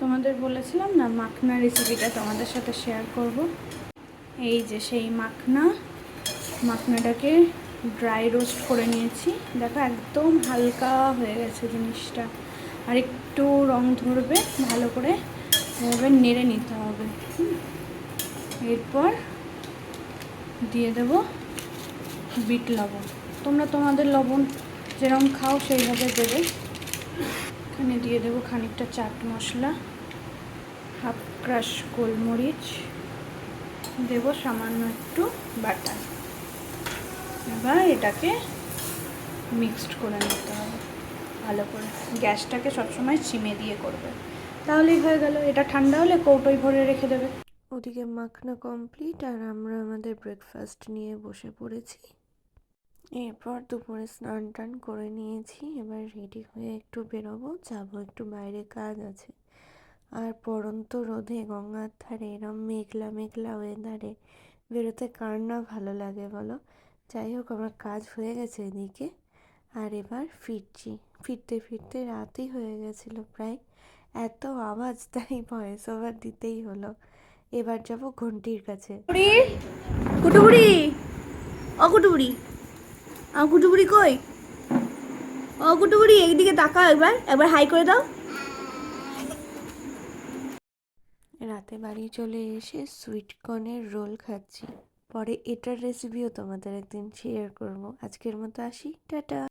তোমাদের বলেছিলাম না, মাখনা রেসিপিটা তোমাদের সাথে শেয়ার করব। এই যে সেই মাখনা, মাখনাটাকে ড্রাই রোস্ট করে নিয়েছি। দেখো একদম হালকা হয়ে গেছে জিনিসটা। আর একটু রং ধরবে, ভালো করে এভাবে নেড়ে নিতে হবে। এরপর দিয়ে দেব বিট লবণ। তোমরা তোমাদের লবণ যেরকম খাও সেইভাবে দেবে। এখানে দিয়ে দেবো খানিকটা চাট মশলা, হাফ ক্রাশ গোলমরিচ, দেব সামান্য একটু বাটার। এবার এটাকে মিক্সড করে নিতে হবে, ভালো করে। গ্যাসটাকে সবসময় চিমে দিয়ে করবে। তাহলেই হয়ে গেল। এটা ঠান্ডা হলে কৌটোই ভরে রেখে দেবে। ওদিকে মাখনা কমপ্লিট আর আমরা আমাদের ব্রেকফাস্ট নিয়ে বসে পড়েছি। এরপর দুপুরে স্নান টান করে নিয়েছি, এবার রেডি হয়ে একটু বেরোবো, যাব একটু বাইরে কাজ আছে। আর পড়ন্ত রোদে গঙ্গার ধারে, এরম মেঘলা মেঘলা ওয়েদারে বেরোতে কার না ভালো লাগে বলো? যাই হোক, আমার কাজ হয়ে গেছে এদিকে। আর এবার ফিরছি। ফিরতে ফিরতে রাতই হয়ে গেছিল প্রায়। এত আওয়াজ, তাই ভয়েস ওভার দিতেই হলো। এবার যাব ঘন্টির কাছে। কুটুবুড়ি? ও কুটুবুড়ি কই? ও কুটুবুড়ি এইদিকে তাকাও একবার একবার হাই করে দাও। রাতে বাড়ি চলে এসে সুইটকর্নের রোল খাচ্ছি। পরে এটার রেসিপিও তোমাদের একদিন শেয়ার করব। আজকের মতো আসি, টাটা।